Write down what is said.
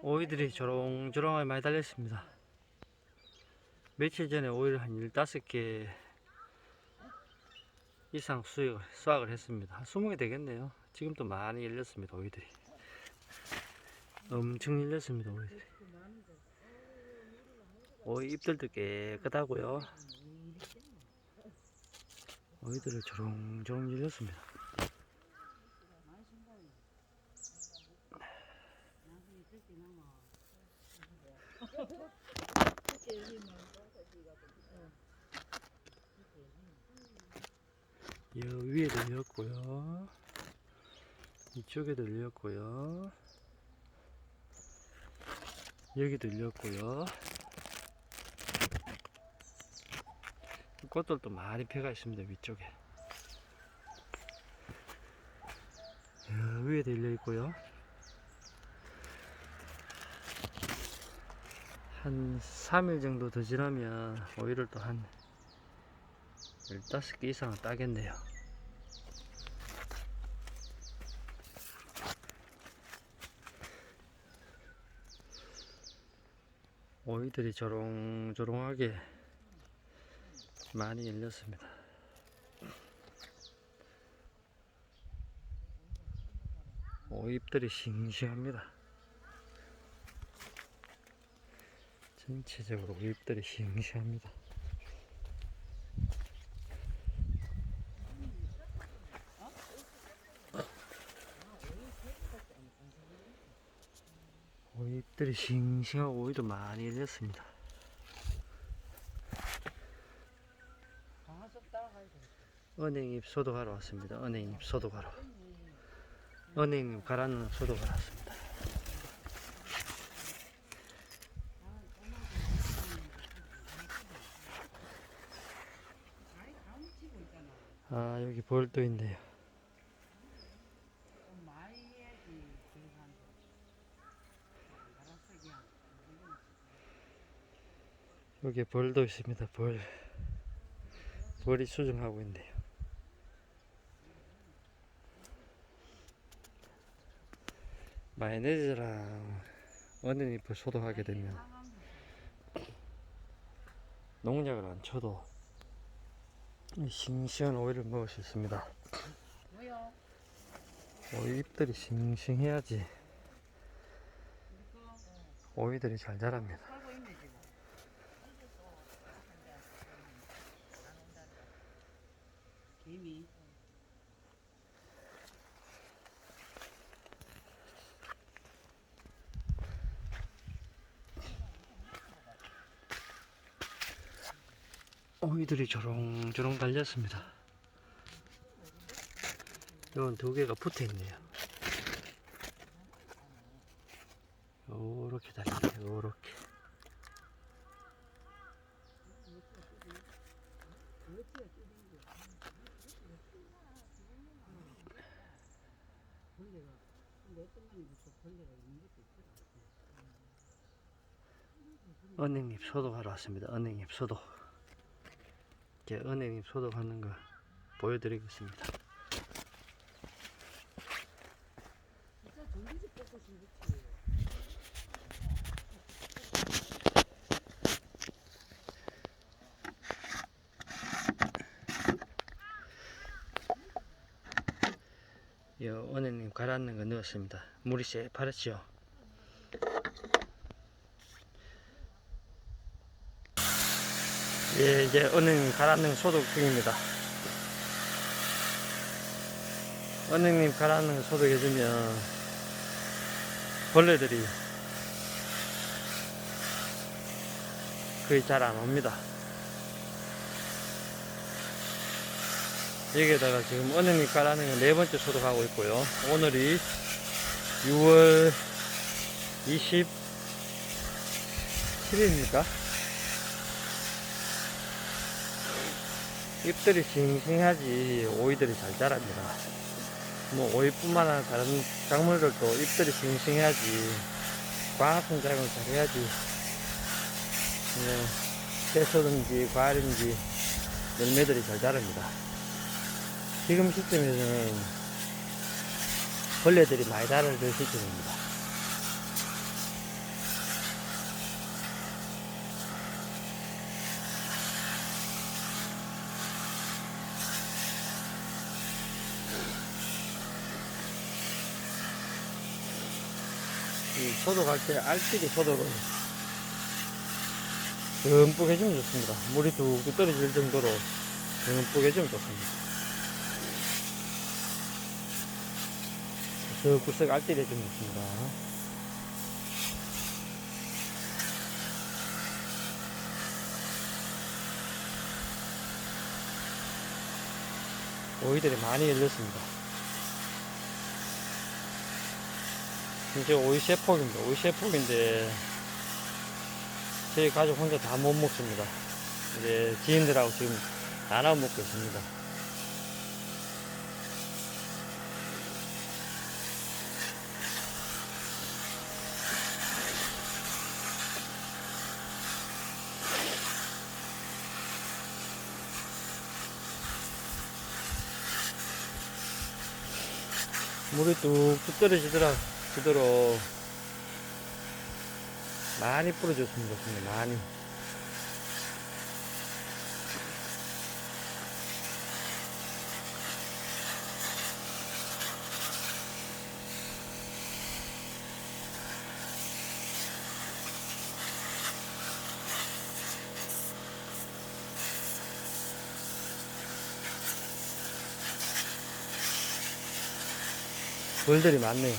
오이들이 조롱조롱하게 많이 달렸습니다. 며칠 전에 오이를 한 15개 이상 수확을, 수확을 했습니다. 한 20개 되겠네요. 지금 또 많이 열렸습니다, 오이들이. 엄청 열렸습니다, 오이들이. 오이 잎들도 깨끗하고요. 오이들을 조롱조롱 열렸습니다. 위에도 열렸고요. 이쪽에도 열렸고요. 여기도 열렸고요. 꽃들도 많이 펴가 있습니다. 위쪽에. 여 위에도 열려 있고요. 한 3일 정도 더 지나면 오이를 또한 15개 이상은 따겠네요. 오이들이 조롱조롱하게 많이 열렸습니다. 오잎들이 싱싱합니다. 전체적으로 오잎들이 싱싱합니다. 오잎들이 싱싱하고 오이도 많이 열렸습니다. 은행잎 소독하러 왔습니다. 은행잎 소독하러. 은행잎 가라는 소독하러 왔습니다. 아 여기 벌도인데요. 여기 벌도 있습니다. 벌. 벌이 수정하고 있네요. 마요네즈랑 어린잎을 소독하게 되면 농약을 안 쳐도 이 싱싱한 오이를 먹을 수 있습니다. 오이 잎들이 싱싱해야지 오이들이 잘 자랍니다. 개미 오이들이 조롱조롱 달렸습니다. 이건 두 개가 붙어 있네요. 요렇게 달렸네요. 요렇게. 벌레가 면이 또 벌레가 있는 것도 있더라 은행잎 소독하러 왔습니다. 은행잎 소독. 이제 은행잎 소독하는 거 보여드리겠습니다. 진짜 전기집 벚꽃이 좋지 이 은행잎 가라앉는 거 넣었습니다. 물이 새파랗죠? 예, 이제 은행잎 가라앉는 거 소독 중입니다. 은행잎 가라앉는 거 소독해주면 벌레들이 거의 잘 안 옵니다. 여기에다가 지금 은행잎 가라는 거네 번째 소독하고 있고요. 오늘이 6월 27일입니까? 잎들이 싱싱해야지 오이들이 잘 자랍니다. 뭐 오이뿐만 아니라 다른 작물들도 잎들이 싱싱해야지 광합 성장을 잘 해야지 뭐 채소든지 과일인지 열매들이 잘 자랍니다. 지금 시점에서는 벌레들이 많이 달아들 시점입니다. 소독할 때 알뜰히 소독을 듬뿍 해주면 좋습니다. 물이 뚝뚝 떨어질 정도로 듬뿍 해주면 좋습니다. 구석구석 알뜰히 해주면 좋습니다. 오이들이 많이 열렸습니다. 이제 오이 세 폭입니다. 오이 세 폭인데 저희 가족 혼자 다 못 먹습니다. 이제 지인들하고 지금 나눠 먹고 있습니다. 물이 뚝뚝 떨어지더라. 그대로 많이 뿌려줬으면 좋습니다 많이 벌들이 많네요